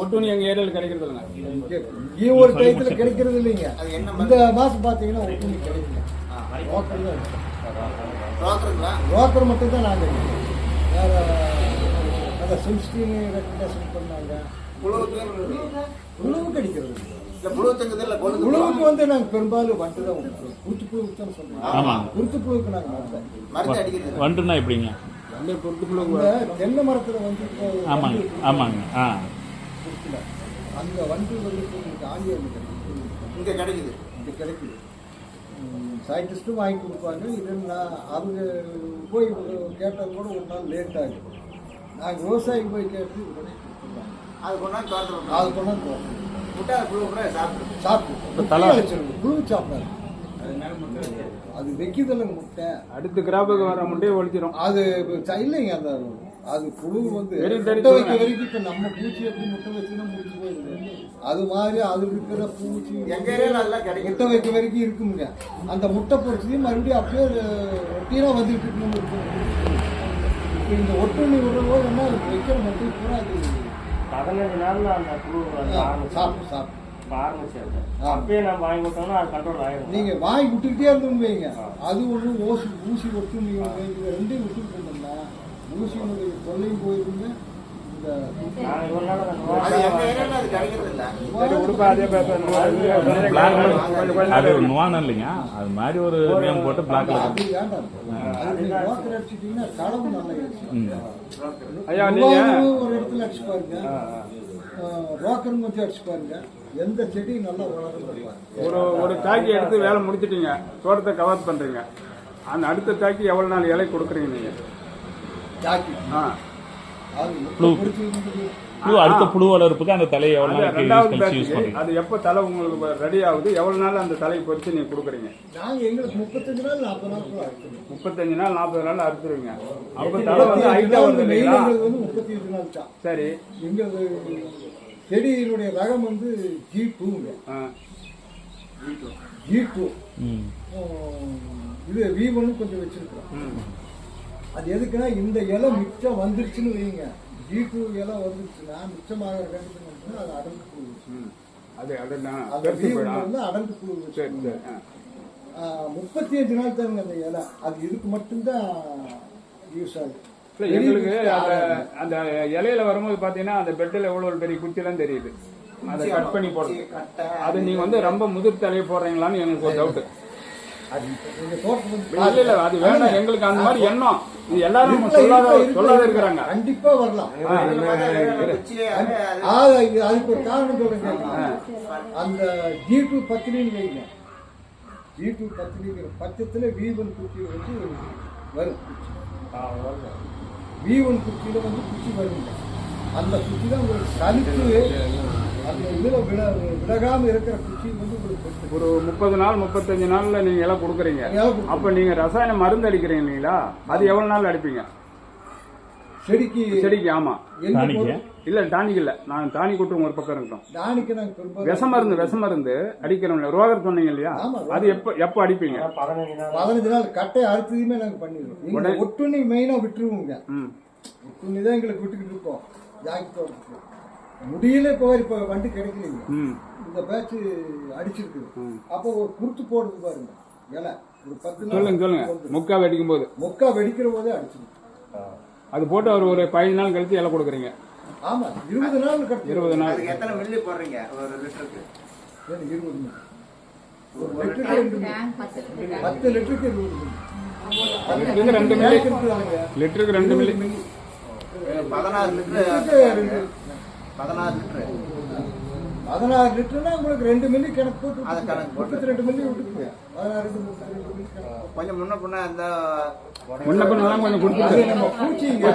ஒட்டுண்ணி எங்க ஏரியால கிடைக்கிறது இல்லைங்க இங்கேயும் ஒரு டயத்துல கிடைக்கிறது இல்லைங்க. அது என்ன இந்த மாசம் பாத்தீங்கன்னா ஒட்டுண்ணி கிடைக்கல. ரோக்கர் தான் இருக்கு. ப்ரோக்கருங்களா ரோக்கர் மட்டும் தான் நாங்கள் வேற அந்த சிக்ஸ்டீன் ரெக்கமெண்டேஷன் பண்ணாங்க. உழவு கிடைக்கிறது உழவுக்கு வந்து நாங்கள் பெரும்பாலும் வண்டு தான் குருத்து புழுவுக்கு தான் சொல்றோம். குருத்து புழுவுக்கு அடிக்கிறது வண்டுனா எப்படிங்க? தென்னை மரத்துல வந்து ஆமாங்க ஆமாங்க ஆ. வண்டு வந்து ஆங்கிலம் கிடைக்குது இங்க கிடைக்குது. இது கிடைக்குது. சயின்டிஸ்ட்டும் வாங்கி கொடுப்பாங்க. இது நான் அவங்க போய் கேட்டது கூட ஒரு நாள் லேட் ஆகும் நாங்கள் விவசாயி போய் கேட்டு உடனே அது கொண்டாந்து அது கொண்டாந்து சாப்பிட்டு சாப்பிட்டு புழு சாப்பிடாது. அது வைக்குதில்லைங்க முட்டை. அடுத்த கிராப்புக்கு வர முட்டையை ஒழிச்சிரும். அது இல்லைங்க அந்த அது புழு வந்து முட்டை வைக்க வரைக்கும் இப்போ நம்ம பூச்சி எப்படி முட்டை வச்சுன்னா முடிச்சு போயிடுது அது மாதிரி அது இருக்கிற பூச்சி முட்டை வைக்க வரைக்கும் இருக்குமுங்க அந்த முட்டை பொறிச்சதையும் மறுபடியும் அப்படியே ரொட்டீனாக வந்துட்டு இருக்கணும் இருக்கும் இப்போ. இந்த ஒட்டுண்ணி விடுறவோ என்ன வைக்கிற முட்டை பூரா அது பதினஞ்சு நாள்ல அந்த புழு சாப்பிட்டு சாப்பிட்டு ஆரம்பிச்சிருது ஆ. அப்பயே நம்ம வாங்கி கொடுத்தோம்னா அது கண்ட்ரோல் ஆயிடும் நீங்க வாங்கி விட்டுக்கிட்டே இருந்தோம் வைங்க. அது ஒண்ணு ஓசி ஊசி ஒட்டு நீங்க ரெண்டையும் விட்டுட்டு இருந்தோம்னா தொல்லையும் நாங்க இவ்வளவு நாள் அந்த அது இல்லைங்க. மாதிரி ஒரு நேம் போட்டு பிளாக்ல ஐயா நீங்க ஒரு இடத்துல அடிச்சு பாருங்க. ரோக்கர் கொஞ்சம் அடிச்சு பாருங்க. எந்த செடி நல்லா வளரும் ஒரு ஒரு தாக்கி எடுத்து வேலை முடிச்சிட்டீங்க தோட்டத்தை கவர் பண்றீங்க. அந்த அடுத்த தாக்கி எவ்வளவு நாள் இலை கொடுக்குறீங்க நீங்க? ஜாக்கி ஆ. அது புழு. பிடிச்சி இருந்தது. புழு அடுத்த புழு வளர்ப்புக்கு அந்த தலையை எவ்வளோ அது யூஸ் பண்ணுறீங்க எப்போ தலை உங்களுக்கு ரெடி ஆகுது எவ்வளவு நாள் அந்த தலையை பொறுத்து நீங்க கொடுக்குறீங்க? எங்களுக்கு முப்பத்தஞ்சு நாள் நாற்பது நாள் முப்பத்தஞ்சு நாள் நாற்பது நாள் அறுத்துருவீங்க. அப்போ தலை வந்து ஹைட்டா வருது இல்லைங்களா? மெயின்ங்கிறது வந்து முப்பத்தி அஞ்சு நாள் தான். சரி. எங்களது செடியினுடைய ரகம் வந்து ஜி டூங்க. ஜி டூ இது வி ஒன்னு கொஞ்சம் வச்சிருக்கிறோம். அது எதுக்குன்னா இந்த இலை மிச்சம் வந்துருச்சுன்னு வைங்க. ஜி டூ இலை வந்துருச்சுன்னா மிச்சமாக வேண்டியது அது அடங்கு புழு ம். அது வந்து அடங்கு புழு சரி சரி ஆ. முப்பத்தி அஞ்சு நாள் தாங்க அந்த இலை. அது இதுக்கு மட்டும்தான் யூஸ் ஆகுது. இல்ல, எங்களுக்கு அந்த அந்த இலையில வரும்போது பாத்தீங்கன்னா அந்த பெட்டில் எவ்வளவு பெரிய குச்சிலாம் தெரியுது. அதை கட் பண்ணி போடுறது. அது நீங்க வந்து ரொம்ப முதிர் தலையை போடுறீங்களான்னு எனக்கு ஒரு டவுட் அது எங்க தோட்டம் வந்து இல்ல இல்ல அது வேண்டாம். எங்களுக்கு அந்த மாதிரி எண்ணம். எல்லாரும் சொல்லாத. சொல்லாத இருக்கிறாங்க. கண்டிப்பா வரலாம். அதுக்கு ஒரு காரணம் சொல்றேன் அந்த ஜி டூ பத்திரின்னு வைங்க. ஜி டூ பத்திரிங்கிற பட்சத்துல வி ஒன் குச்சி வந்து வரும் வி ஒன் குச்சியில வந்து குச்சி வருங்க அந்த குச்சி தான் உங்களுக்கு சலித்து அந்த இதுல விட விலகாம இருக்கிற குச்சி வந்து உங்களுக்கு. ஒரு முப்பது நாள் முப்பத்தஞ்சு நாள்ல நீங்க எல்லாம் கொடுக்குறீங்க. அப்ப நீங்க ரசாயன மருந்து அடிக்கிறீங்க இல்லைங்களா அது எவ்வளவு நாள் அடிப்பீங்க செடிக்கு செடிக்கு ஆமா. இல்ல டானிக் இல்ல. நான் டானிக் விட்டு ஒரு பக்கம் இருக்கட்டும். டானிக்கு நாங்க விஷ மருந்து விஷ மருந்து அடிக்கிறோம் ரோகர் சொன்னீங்க இல்லையா? அது எப்ப எப்ப அடிப்பீங்க? பதினஞ்சு நாள். பதினஞ்சு நாள் கட்டை அறுத்ததையுமே நாங்க பண்ணிடுவோம் ஒட்டுண்ணி மெயினா விட்டுருவோங்க. ம். ஒட்டுண்ணி தான் எங்களுக்கு விட்டுக்கிட்டு இருக்கோம். ஜாக்கி தோட்டத்துக்கு. முடியல இப்போ இப்போ வண்டி கிடைக்கலீங்க. ம். இந்த பேட்ச் அடிச்சிருக்கு ம். அப்போ ஒரு குருத்து போடுறது பாருங்க. இலை. ஒரு பத்து நாள் சொல்லுங்க சொல்லுங்க. முக்கா வெடிக்கும் போது மொக்கா வெடிக்கிற போதே அடிச்சிருக்கு அது போட்டு ஒரு ஒரு பதினஞ்சு நாள் கழிச்சு இலை கொடுக்குறீங்க. ஆமா இருபது நாள் இருபது நாள். அதுக்கு எத்தனை மில்லி போடுறீங்க? ஒரு லிட்டருக்கு. இருபது. பத்து லிட்டருக்கு. லிட்டருக்கு ரெண்டு மில்லி. லிட்டருக்கு ரெண்டு மில்லி. பதினாறு லிட்டரு. பதினாறு லிட்டரு. பதினாறு லிட்டர்னா உங்களுக்கு ரெண்டு மில்லி கணக்கு போட்டு அது கணக்கு போட்டு. ரெண்டு மில்லி விட்டுக்குங்க பதினாறு கொஞ்சம் முன்ன பின்ன அந்த முன்ன பின்னெல்லாம் கொஞ்சம் நம்ம பூச்சிங்க.